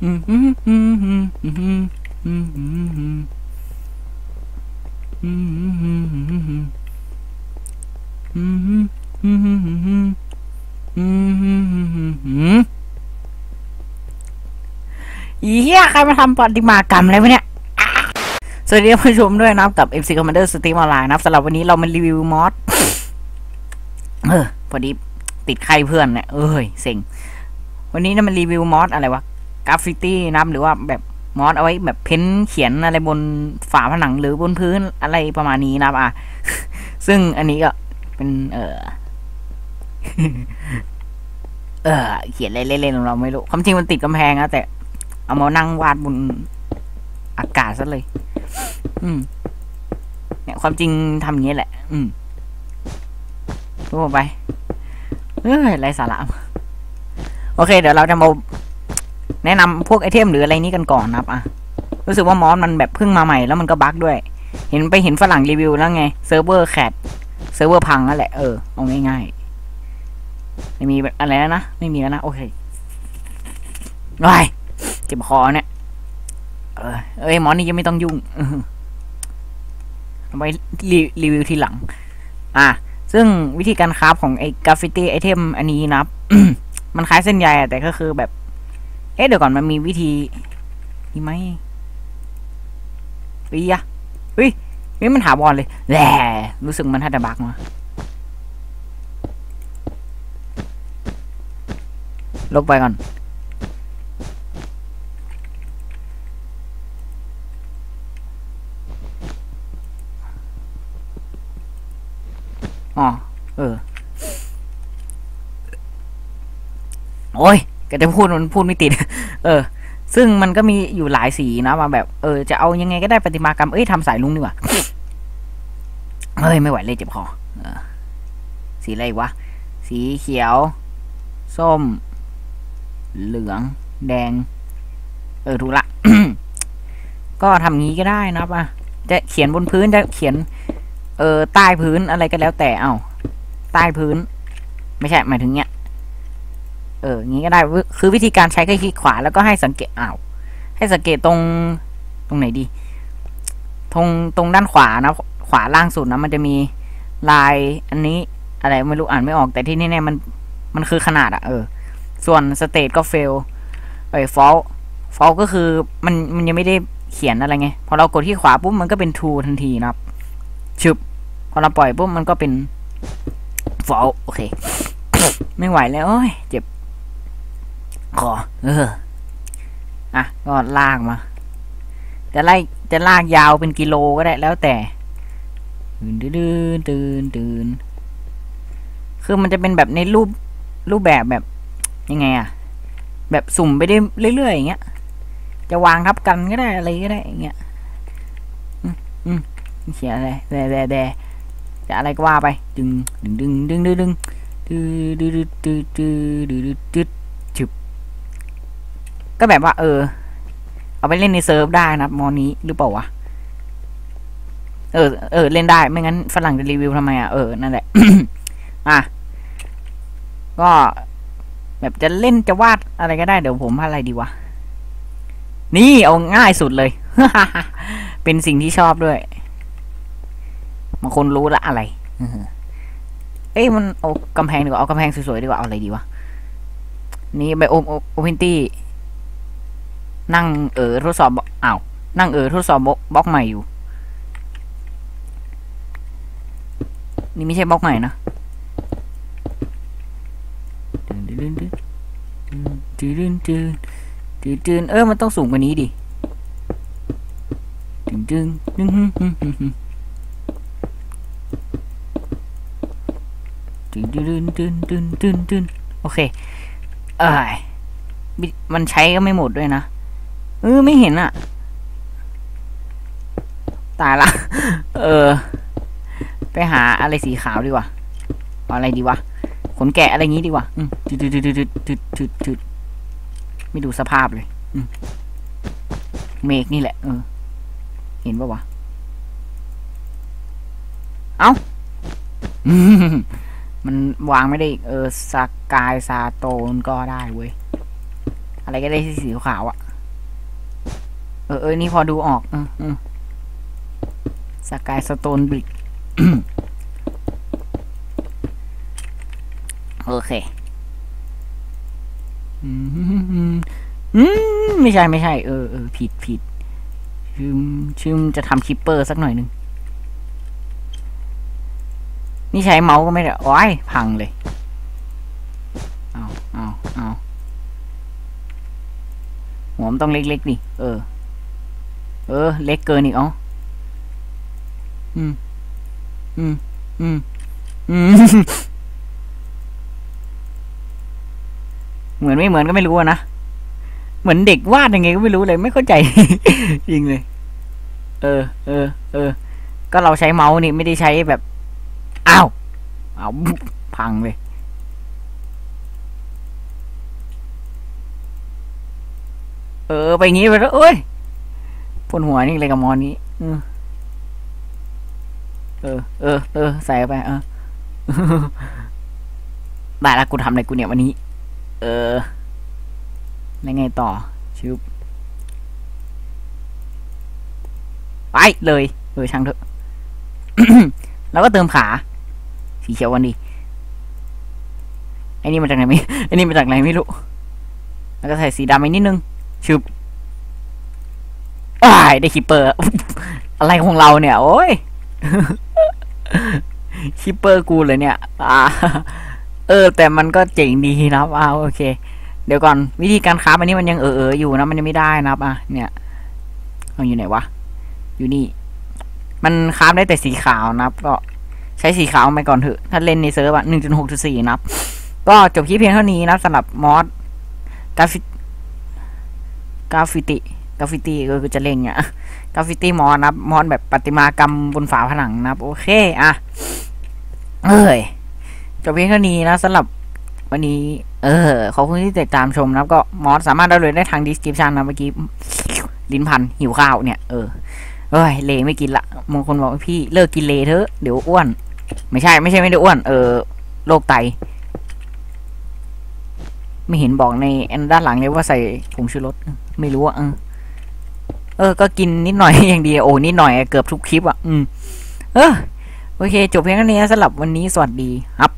อีเหี้ยใครมาทำปฏิมากรรมอะไรวะเนี่ย สวัสดีผู้ชมด้วยนะครับกับ MC Commander Steam Online นะครับสำหรับวันนี้เรามารีวิวมอสเออ พอดีติดใครเพื่อนเนี่ย เอ้ย เซ็ง วันนี้นะมันรีวิวมอสอะไรวะ กราฟฟิตี้นะครับหรือว่าแบบมอสเอาไว้แบบเพ้นเขียนอะไรบนฝาผนังหรือบนพื้นอะไรประมาณนี้นะครับอะซึ่งอันนี้ก็เป็นเออเออเขียนเล่นๆของเราไม่รู้ความจริงมันติดกำแพงนะแต่เอามานั่งวาดบนอากาศซะเลย อืม เนี่ย ความจริงทำอย่างนี้แหละ อืมรู้ไปเอ้ยไรสาระโอเค เดี๋ยวเราจะมา แนะนำพวกไอเทมหรืออะไรนี้กันก่อนนะครับอะรู้สึกว่ามอสมันแบบเพิ่งมาใหม่แล้วมันก็บั๊กด้วย เห็นไปเห็นฝรั่งรีวิวแล้วไงเซิร์ฟเวอร์แคดเซิร์ฟเวอร์พังนั่นแหละเออเอาง่ายๆไม่มีอะไรแล้วนะไม่มีแล้วนะโอเคว้ายเจ็บคอเนี่ยเออเอ้ยมอสนี่ยังไม่ต้องยุ่งเอาไว้รีรีวิวทีหลัง อะ ซึ่งวิธีการคราฟของไอ้กราฟฟิตี้ไอเทมอันนี้นะมันคล้ายเส้นใยแต่ก็คือแบบ เอ๊ะเดี๋ยวก่อนมันมีวิธีนี่ไหมเฮ้ยอะเฮ้ยเฮ้ยมันหาบอลเลยแหลรู้สึกมันถ้าจะบักมาลบไปก่อน อ๋อ เออ โอ้ย ก็จะพูดมันพูดไม่ติด เออ ซึ่งมันก็มีอยู่หลายสีนะมาแบบ เออ จะเอายังไงก็ได้ประติมากรรม เอ้ยทำสายลุงดีกว่า เฮ้ย ไม่ไหวเลยเจ็บคอสีอะไรวะ สีเขียว ส้ม เหลือง แดง เออ ถูกละ ก็ทำงี้ก็ได้นะครับอะจะเขียนบนพื้นจะเขียน เออ ใต้พื้นอะไรก็แล้วแต่ เอ้า ใต้พื้น ไม่ใช่ หมายถึงเนี้ย เอองี้ก็ได้ คือวิธีการใช้ก็คลิกขวาแล้วก็ให้สังเกตอ้าวให้สังเกตตรงตรงไหนดี ตรงตรงด้านขวานะ ขวาล่างสุดนะมันจะมีลายอันนี้อะไรไม่รู้อ่านไม่ออกแต่ที่นี่เนี่ยมันมันคือขนาดอะเออ ส่วนสเตตก็เฟลเอ้ยฟอลฟอลก็คือมันมันยังไม่ได้เขียนอะไรไง พอเรากดที่ขวาปุ๊บมันก็เป็น true ทันทีนะครับชึบพอเราปล่อยปุ๊บมันก็เป็นฟอลโอเค ไม่ไหวแล้วเจ็บ ขอ เออ อะ ก็ลากมา จะไล่จะลากยาวเป็นกิโลก็ได้แล้วแต่ตื่นตื่นตื่นตื่นคือมันจะเป็นแบบในรูปรูปแบบแบบยังไงอะแบบสุ่มไปได้เรื่อยๆอย่างเงี้ย จะวางทับกันก็ได้อะไรก็ได้อย่างเงี้ยอืมอืมเขียนอะไรแดแดแดจะอะไรก็ว่าไปดึงดึงดึงดึงดึงดึงดึงดึงดึงดึงดึงดึงดึงดึงจึบ ก็แบบว่า เออ เอาไปเล่นในเซิร์ฟได้นะมอนี้หรือเปล่าวะเออเออเล่นได้ไม่งั้นฝรั่งจะรีวิวทำไมอะเออนั่นแหละอะก็แบบจะเล่นจะวาดอะไรก็ได้เดี๋ยวผมอะไรดีวะนี่เอาง่ายสุดเลย เป็นสิ่งที่ชอบด้วยบางคนรู้ละอะไรเอ้ยมันเอากำแพงดีกว่าเอากำแพงสวยๆดีกว่าเอาอะไรดีวะนี่ไปโอมโอเพนตี้ นั่งเออทดสอบอ้าวนั่งเออทดสอบบล็อกใหม่อยู่ นี่ไม่ใช่บล็อกใหม่นะจืนเออมันต้องสูงกว่านี้ดิจึงจึงจึงจึงจึงจึงจึงจึงจึงโอเค เอ้ยมันใช้ก็ไม่หมดด้วยนะ เออไม่เห็นอะตายละ เออ ไปหาอะไรสีขาวดีกว่า อะไรดีวะ ขนแกะอะไรงี้ดีกว่าอืมจุดจุดจุดจุดจุดจุดจุดไม่ดูสภาพเลยอืมเมฆนี่แหละ เออ เห็นปะวะ เอ้า มันวางไม่ได้ เออสกายซาโตนก็ได้เว้ย อะไรก็ได้ที่สีขาวอะ เออเออนี่พอดูออกอืมอืมสกายสโตนบริกโอเคอืมอืมไม่ใช่ไม่ใช่ เออเออผิดผิดชืมชืมจะทำคิปเปอร์สักหน่อยนึง นี่ใช้เมาส์ก็ไม่ได้ โอ้ยพังเลย เอาเอาเอาหัวมันต้องเล็กๆดิ เออ เออ เล็กเกินอีกเอ๋ออืม อืม อืม อืม เหมือนไม่เหมือนก็ไม่รู้นะ เหมือนเด็กวาดยังไงก็ไม่รู้เลย ไม่เข้าใจ จริงเลย เออ เออ เออ ก็เราใช้เมาส์นี่ไม่ได้ใช้แบบ อ้าว เอาพังเลยเออ ไปงี้ไปแล้วเอ้ย ปวดหัวนี่เลยกับมอนนี้เออเออ เออ เออ ใส่ไป เออได้ละกูทำอะไรกูเนี่ยวันนี้ เออ แล้วไงต่อ ชิบไปเลยเออช่างเถอะแล้วก็เติมขา สีเขียวกันดีไอ้นี่มาจากไหนไม่ไอ้นี่มาจากไหนไม่รู้ แล้วก็ใส่สีดำไปนิดนึงชึบ อ้ายได้คิปเปอร์ อะไรของเราเนี่ย โอ้ยคิปเปอร์กูเลยเนี่ย อ่า เออ แต่มันก็เจ๋งดีนะครับอ่าโอเค เดี๋ยวก่อนวิธีการค้าอันนี้มันยังเออเอออยู่นะ มันยังไม่ได้นะครับอะเนี่ยเอาอยู่ไหนวะ อยู่นี่ มันค้าได้แต่สีขาวนะครับ ก็ใช้สีขาวไปก่อนเถอะ ถ้าเล่นในเซิร์ฟอะหนึ่งจุดหกจุดสี่นะครับ ก็จบคลิปเพียงเท่านี้นะสำหรับมอสกราฟิกราฟิติ กราฟิตี้ก็คือจะเล่นเนี่ยกราฟิตี้มอสนะครับมอสแบบประติมากรรมบนฝาผนังนะครับโอเคอะเอ้ยจบเพียงเท่านี้นะสำหรับวันนี้ เออ ขอบคุณที่ติดตามชมนะครับก็มอสสามารถดาวน์โหลดได้ทางดีสคริปชันนะเมื่อกี้ลิ้นพันหิวข้าวเนี่ย เออเอ้ยเลไม่กินละบางคนบอกพี่เลิกกินเลเถอะเดี๋ยวอ้วน ไม่ใช่ไม่ใช่ไม่ได้อ้วน เออโรคไต ไม่เห็นบอกในอันด้านหลังเลยว่าใส่ผงชูรสไม่รู้อะ เออ ก็กินนิดหน่อยอย่างดีโอ้นิดหน่อยเกือบทุกคลิปอะ อืม เออ โอเค จบเพียงเท่านี้สำหรับวันนี้สวัสดีครับ